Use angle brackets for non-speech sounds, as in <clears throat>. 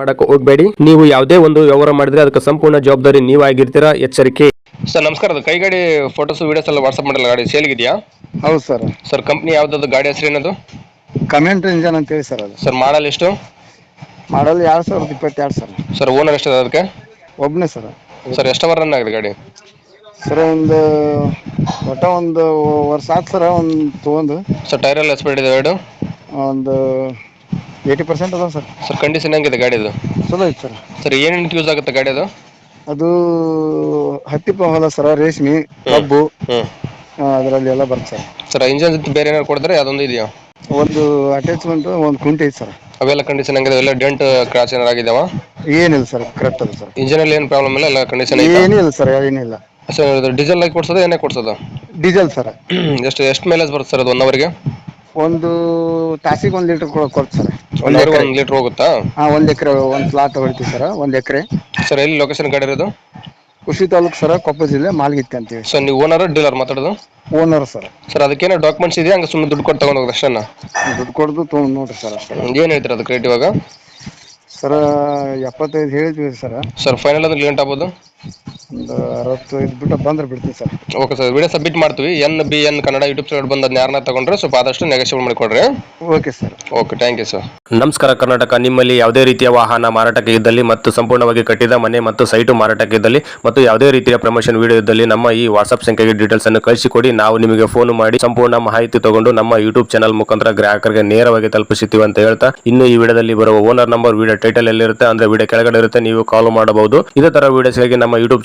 ಮಾಡಕ್ಕೆ ಹೋಗಬೇಡಿ. ನೀವು ಯಾವುದೇ ಒಂದು ವ್ಯವಹಾರ ಮಾಡಿದ್ರೆ ಅದಕ್ಕೆ ಸಂಪೂರ್ಣ ಜವಾಬ್ದಾರಿ ನೀವಾಗಿರ್ತೀರಾ? ಎಚ್ಚರಿಕೆ. ಸರ್ ನಮಸ್ಕಾರ. ಅದು ಕೈ ಗಾಡಿ ಫೋಟೋಸ್ ವಿಡಿಯೋಸ್ ಎಲ್ಲ ವಾಟ್ಸ್ಆಪ್ ಮಾಡಲ್ಲ ಗಾಡಿ ಸೇಲ್ ಇದೆಯಾ ಹೌದು ಸರ್. ಸರ್ ಕಂಪ್ನಿ ಯಾವ್ದಾದ್ರು ಗಾಡಿ ಹೆಸರು ಏನದು? ಕಮೆಂಟ್ ಇಂಜನ್ ಅಂತೇಳಿ ಸರ್ ಅದು. ಸರ್ ಮಾಡಲ್ ಎಷ್ಟು? ಮಾಡಲ್ ಎರಡು ಸಾವಿರದ ಇಪ್ಪತ್ತೆರಡು ಸರ್. ಸರ್ ಓನರ್ ಎಷ್ಟು ಅದಕ್ಕೆ? ಒಬ್ಬನೇ ಸರ್. ಸರ್ ಎಷ್ಟು ರನ್ ಆಗಿದೆ ಗಾಡಿ? ಸರ್ ಒಂದು ಒಟ್ಟ ಒಂದು ವರ್ಷ ಆಯ್ತು ಸರ್ ಒಂದು ತೊಗೊಂಡು. ಸರ್ ಟೈರ್ ಎಲ್ಲ ಎಸ್ಪೆಡ್ ಇದೆ ಎರಡು ಒಂದು ಏಯ್ಟಿ ಪರ್ಸೆಂಟ್ ಅದಾವೆ ಸರ್. ಸರ್ ಕಂಡೀಷನ್ ಹೆಂಗಿದೆ ಗಾಡಿದು? ಚಲೋ ಐತೆ ಸರ್. ಸರ್ ಏನೇನು ಯೂಸ್ ಆಗುತ್ತೆ ಗಾಡಿ ಅದು ಅದು ಹತ್ತಿ ಹೊಲ ಸರ್ ರೇಷ್ಮೆ ಕಬ್ಬು ಹ್ಞೂ ಅದರಲ್ಲಿ ಎಲ್ಲ ಬರುತ್ತೆ ಸರ್. ಸರ್ ಇಂಜನ್ ಬೇರೆ ಏನಾದ್ರು ಕೊಡಿದ್ರೆ ಅದೊಂದು ಇದೆಯಾ? ಒಂದು ಅಟ್ಯಾಚ್ಮೆಂಟ್ ಒಂದು ಕುಂಟೆ ಐತೆ ಸರ್. ಅವೆಲ್ಲ ಕಂಡೀಷನ್ ಹೆಂಗಿದೆ? ಎಲ್ಲ ಡೆಂಟ್ ಕ್ರಾಚ್ ಏನಾರು ಆಗಿದಾವ? ಏನಿಲ್ಲ ಸರ್ ಕರೆಕ್ಟ್ ಅದ ಸರ್. ಇಂಜಿನಲ್ಲಿ ಏನು ಪ್ರಾಬ್ಲಮ್ ಇಲ್ಲ? ಎಲ್ಲ ಕಂಡೀಷನ್ ಐತೆ? ಏನಿಲ್ಲ ಸರ್ ಏನಿಲ್ಲ. ಸರ್ ಡೀಸೆಲ್ ಆಗಿ ಕೊಡ್ಸೋದು ಏನೇ ಕೊಡ್ಸೋದು? Diesel sir. <clears throat> ಎಷ್ಟು ಎಷ್ಟು ಮೈಲೇಜ್ ಬರುತ್ತೆ ಸರ್ ಅದು ಒನ್ ಅವರ್ಗೆ ಒಂದು ತಾಸಿಗೆ ಒಂದು ಲೀಟರ್ ಕೊಡ್ತು ಸರ್. ಒನ್ ಅವರ್ಗೆ ಒಂದು ಲೀಟ್ರ್ ಹೋಗುತ್ತಾ? ಹಾ ಒಂದ್ ಎಕರೆ ಒಂದ್ ಪ್ಲಾಟ್ ಹೊಡಿತೀವಿ ಸರ್ ಒಂದ್ ಎಕರೆ. ಸರ್ ಎಲ್ಲಿ ಲೊಕೇಶನ್ ಗಾಡಿ ಇರೋದು? ಕೃಷಿ ತಾಲೂಕು ಸರ್ ಕೊಪ್ಪಳ ಜಿಲ್ಲೆ ಮಾಲ್ಗಿತ್ತಿ ಅಂತೇಳಿ. ಸರ್ ನೀವು ಓನರ್ ಡೀಲರ್ ಮಾತಾಡೋದು? Owner sir. ಸರ್ ಅದಕ್ಕೇನೋ ಡಾಕ್ಯುಮೆಂಟ್ಸ್ ಇದೆಯಾ? ಹಂಗೆ ಸುಮ್ಮನೆ ದುಡ್ಡು ಕೊಟ್ಟು ತಗೊಂಡು ಹೋಗೋದು ಅಷ್ಟೇನಾ? ದುಡ್ಡು ಕೊಡೋದು ತೊಗೊಂಡು ನೋಡ್ರಿ ಸರ್ ಅಷ್ಟೇ. ಏನು ಹೇಳ್ತೀರ ಅದಕ್ಕೆ ರೇಟ್ ಇವಾಗ? ಸರ್ ಎಪ್ಪತ್ತೈದು ಹೇಳಿದ್ವಿ ಸರ್. ಸರ್ ಫೈನಲ್ ಅಂದ್ರೆ ಲೇಟ್ ಆಗ್ಬೋದು? ಒಂದು ಅರವತ್ತೈದು ಬಿಟ್ಟು ಬಂದ್ರೆ ಬಿಡ್ತೀನಿ sir. Okay sir video submit ಮಾಡ್ತೀವಿ. N B N Kannada YouTube channel ಬಂದು ಅದನ್ನ ಯಾರನ್ನ ತಗೊಂಡ್ರೆ ಸ್ವಲ್ಪ ಆದಷ್ಟು ನೆಗೋಷಿಯೇಟ್ ಮಾಡಿಕೊಡ್ರಿ. Okay sir okay thank you sir ನಮಸ್ಕಾರ ಕರ್ನಾಟಕ ನಿಮ್ಮಲ್ಲಿ ಯಾವುದೇ ರೀತಿಯ ವಾಹನ ಮಾರಾಟಕ್ಕೆ ಇದ್ದಲ್ಲಿ ಮತ್ತು ಸಂಪೂರ್ಣವಾಗಿ ಕಟ್ಟಿದ ಮನೆ ಮತ್ತು ಸೈಟು ಮಾರಾಟಕ್ಕೆ ಇದ್ದಲ್ಲಿ ಮತ್ತು ಯಾವುದೇ ರೀತಿಯ ಪ್ರಮೋಷನ್ ವಿಡಿಯೋ ಇದ್ದಲ್ಲಿ ನಮ್ಮ ಈ ವಾಟ್ಸ್ಆಪ್ ಸಂಖ್ಯೆಗೆ ಡೀಟೇಲ್ಸ್ ಅನ್ನು ಕಳಿಸಿಕೊಡಿ. ನಾವು ನಿಮಗೆ ಫೋನ್ ಮಾಡಿ ಸಂಪೂರ್ಣ ಮಾಹಿತಿ ತಗೊಂಡು ನಮ್ಮ ಯೂಟ್ಯೂಬ್ ಚಾನಲ್ ಮುಖಾಂತರ ಗ್ರಾಹಕರಿಗೆ ನೇರವಾಗಿ ತಲುಪಿಸುತ್ತೀವಿ ಅಂತ ಹೇಳ್ತಾ ಇನ್ನು ಈ ವಿಡಿಯೋದಲ್ಲಿ ಬರುವ ಓನರ್ ನಂಬರ್ ವಿಡಿಯೋ ಟೈಟಲ್ ಎಲ್ಲಿರುತ್ತೆ ಅಂದ್ರೆ ವಿಡಿಯೋ ಕೆಳಗಡೆ ಇರುತ್ತೆ ನೀವು ಕಾಲ್ ಮಾಡಬಹುದು. ಇದೇ ತರ ವಿಡಿಯೋಸ್ಗಾಗಿ ನಮ್ಮ ಯೂಟ್ಯೂಬ್